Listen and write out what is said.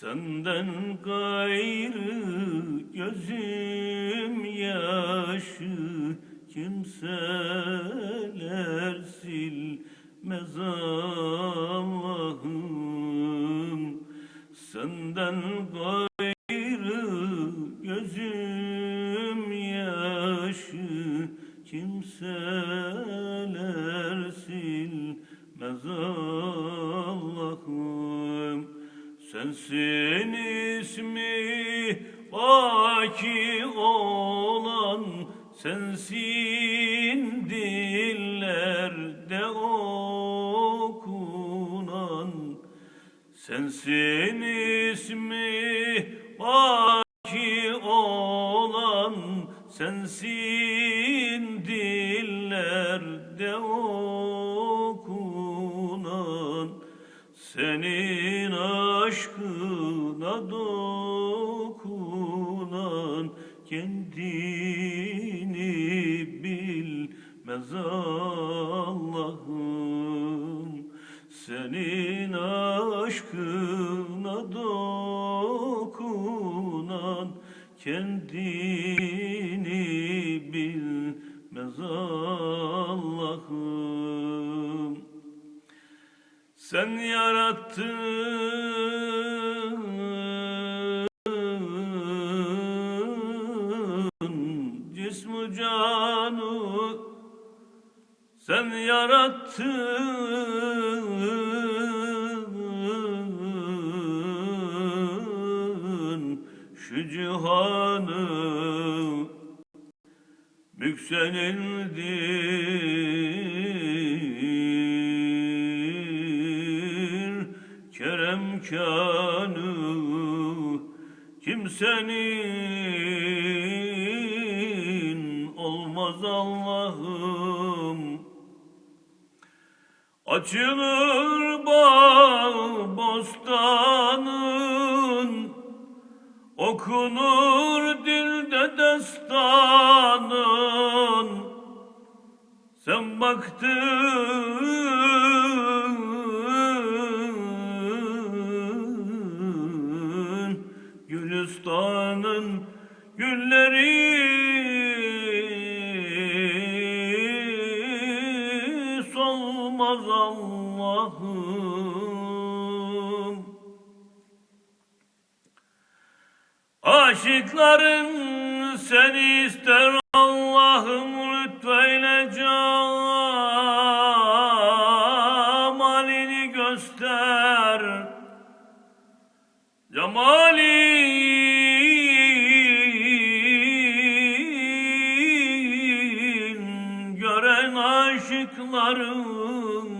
Senden gayrı gözüm yaşı kimseler silmez Allah'ım. Senden gayrı gözüm yaşı kimseler silmez Allah'ım Sensin ismi baki olan Sensin. Dillerde okunan Sensin ismi baki olan Sensin. Dillerde okunan Senin aşkına dokunan Kendini bilmez Allah'ım Senin aşkına dokunan Kendini bilmez Allah'ım sen yarattın cismu canı. Sen yarattın şu cihanı. Müksenildir kerem kanı kimsenin olmaz Allah'ım. Açılır bağ bostanın Okunur dilde destanın. Sen baktın Gülistanın gülleri. Solmaz Allah'ım. Aşıkların seni ister Allah'ım lütfeyle cemalini göster. Cemalin Varlıkların